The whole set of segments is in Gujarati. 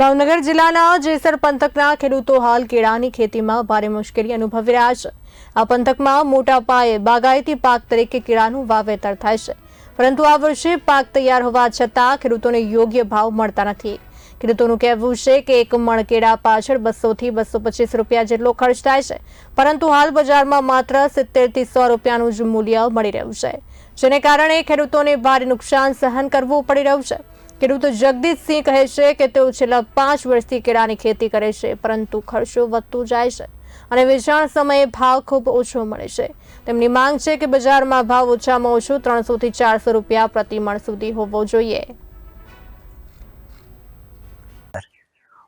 ભાવનગર જિલ્લાના જેસર પંથકના ખેડૂતો હાલ કેળાની ખેતીમાં ભારે મુશ્કેલી અનુભવી રહ્યા છે. આ પંથકમાં મોટા પાયે બાગાયતી પાક તરીકે કેળાનું વાવેતર થાય છે. પરંતુ આ વર્ષે પાક તૈયાર હોવા છતાં ખેડૂતોને યોગ્ય ભાવ મળતા નથી. ખેડૂતોનું કહેવું છે કે એક મણ કેળા પાછળ બસોથી બસો પચીસ રૂપિયા જેટલો ખર્ચ થાય છે. પરંતુ હાલ બજારમાં માત્ર સિત્તેરથી સો રૂપિયાનું જ મૂલ્ય મળી રહ્યું છે. જેને કારણે ખેડૂતોને ભારે નુકસાન સહન કરવું પડી રહ્યું છે. ખેડૂત જગદીશસિંહ કહે છે કે તેઓ છેલ્લા પાંચ વર્ષથી કેળાની ખેતી કરે છે, પરંતુ ખર્ચો વધતો જાય છે અને વેચાણ સમયે ભાવ ખૂબ ઓછો મળે છે. તેમની માંગ છે કે બજારમાં ભાવ ઓછામાં ઓછો ત્રણસોથી ચારસો રૂપિયા પ્રતિ મણ સુધી હોવો જોઈએ.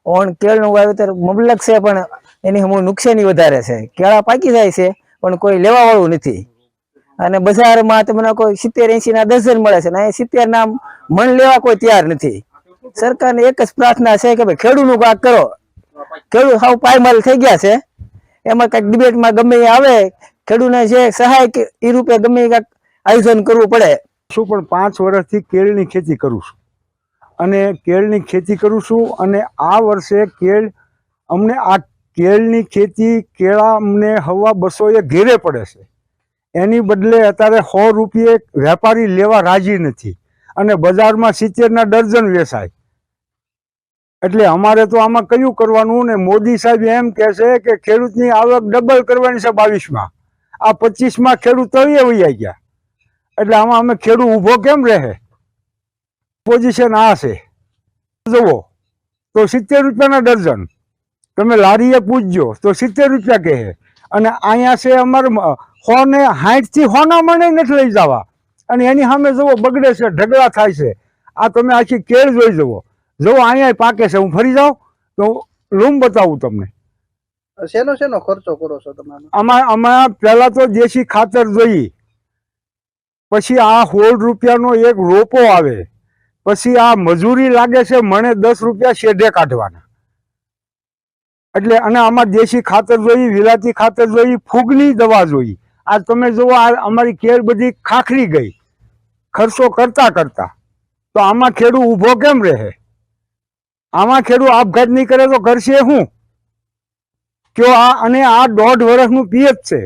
ઓણ કેળનું વાવેતર મબલક છે, પણ એની હમણાં નુકસાની વધારે છે. કેળા પાકી જાય છે, પણ કોઈ લેવા વાળું નથી. અને બજારમાં તમને કોઈ સિત્તેર એસી ના ડઝન મળે છે ને અહીં સિત્તેર ના મણ લેવા કોઈ તૈયાર નથી. સરકારને એક જ પ્રાર્થના છે કે ભાઈ ખેડૂતનું કાંક કરો. ખેડૂત હાવ પાયમાલ થઈ ગયા છે. એમાં કંઈક ડિબેટમાં ગમે આવે, ખેડૂતને જે સહાય કે એ રૂપે ગમે કાંઈક આયોજન કરવું પડે. શું પણ પાંચ વર્ષથી કેળની ખેતી કરું છું. અને કેળની ખેતી કરું છું અને આ વર્ષે કેળ, અમને આ કેળની ખેતી, કેળા અમને હવા બસો એ ઘેરે પડે છે. એની બદલે અત્યારે સો રૂપિયે વેપારી લેવા રાજી નથી. અને બજારમાં સિત્તેરના ડર્જન વેચાય. એટલે અમારે તો આમાં કયું કરવાનું ને મોદી સાહેબ એમ કહે છે કે ખેડૂતની આવક ડબલ કરવાની છે બાવીસમાં. આ પચીસમાં ખેડૂત તળીએ વૈયા ગયા. એટલે આમાં અમે ખેડૂત ઊભો કેમ રહે? પોઝિશન આ છે. જુઓ, તો સિત્તેર રૂપિયાના ડર્જન તમે લારીએ પૂછજો, તો સિત્તેર રૂપિયા કહે. અને અહીંયા છે અમારે સો ને થી હોના મને નથી લઈ જવા. અને એની સામે જુઓ બગડે છે ઢગલા થાય છે. આ તમે આખી કેળ જોઈ જવો જુઓ અહીંયા પાકે છે. હું ફરી જાઉં તો લૂમ બતાવું તમને. શેનો શેનો ખર્ચો કરો છો તમે આમાં? આમાં પહેલાં તો દેશી ખાતર જોઈ પછી આ સોળ રૂપિયાનો એક રોપો આવે. પછી આ મજૂરી લાગે છે મને દસ રૂપિયા શેઢે કાઢવાના. એટલે અને આમાં દેશી ખાતર જોઈ વિલાતી ખાતર જોઈ ફૂગની દવા જોઈ આ તમે જુઓ, આ અમારી કેર બધી ખાખરી ગઈ. ખર્ચો કરતા કરતા. તો આમાં ખેડૂત ઊભો કેમ રહે? આમાં ખેડૂત આપઘાત નહીં કરે તો કરશે શું? કયો આ અને આ દોઢ વર્ષનું પિયત છે.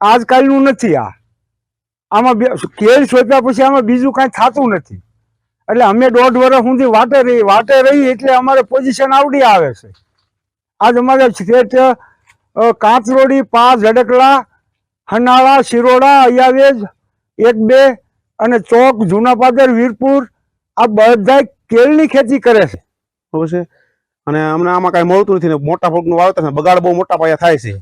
આજકાલનું નથી આ. આમાં કેળ સોંપ્યા પછી આમાં બીજું કાંઈ થતું નથી. એટલે અમે દોઢ વર્ષ સુધી વાટે રહી વાટે રહી એટલે અમારે પોઝિશન આવડી આવે છે. આજ અમારે સ્ટેટ કાંતરોડી પા ઝડકલા હનાળા શિરોડા અયાવેજ એક બે અને ચોક જૂના પાદર વીરપુર આ બધા કેળની ખેતી કરે છે. બરોબર છે? અને અમને આમાં કાંઈ મળતું નથી ને મોટા ફૂટનું વાવેતર છે બગાડ બહુ મોટા પાયા થાય છે.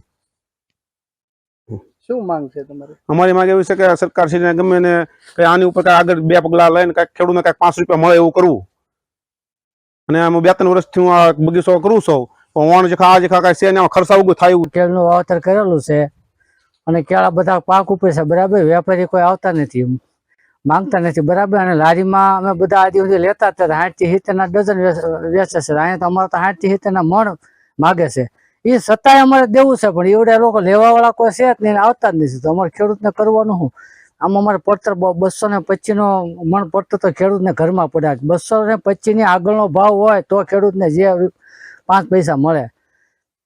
શું માંગ છે તમારી? અમારી માંગ એવી છે કે સરકાર શ્રીને ગમે ને કઈ આની ઉપર કાંઈ આગળ બે પગલા લઈને કાંઈક ખેડૂતને કાંઈક પાંચ રૂપિયા મળે એવું કરવું. અને આમ બે ત્રણ વર્ષથી હું આ બગીચો કરું છું. વણ જેખા, આ જેખા છે ને, ખર્ચા ઉગું થાય એવું. કેળનું વાવતર કરેલું છે. અને કેળા બધા પાક ઉપર છે, બરાબર? વેપારી કોઈ આવતા નથી માંગતા નથી, બરાબર? અને લારીમાં અમે બધા આદિ સુધી લેતા હતા સાઠથી સિત્તેરના ડઝન વેચે છે. અહીંયા તો અમારે તો સાઠથી સિત્તેરના મણ માગે છે. એ છતાંય અમારે દેવું છે, પણ એવડા લોકો લેવા વાળા કોઈ છે જ નહીં આવતા જ નથી. તો અમારે ખેડૂતને કરવાનું શું? આમ અમારે પડતર બસો ને પચીસ નો મણ પડતર તો ખેડૂતને ઘરમાં પડ્યા બસો ને પચીસની આગળનો ભાવ હોય તો ખેડૂતને જે પાંચ પૈસા મળે.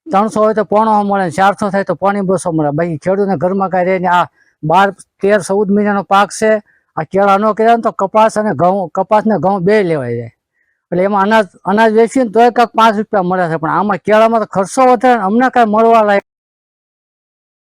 ત્રણસો હોય તો પોણો મળે ચારસો થાય તો પોણી બસો મળે. બાકી ખેડૂતને ઘરમાં કાંઈ રહે આ બાર, તેર, ચૌદ મહિનાનો પાક છે. આ કેળા ન કર્યા ને તો કપાસ અને ઘઉં કપાસ ને ઘઉં બે લેવાય જાય. એટલે એમાં અનાજ અનાજ વેચીને તોય કાંઈક પાંચ રૂપિયા મળે છે. પણ આમાં કેળામાં તો ખર્ચો વધારે અમને કાંઈ મળવા લાયક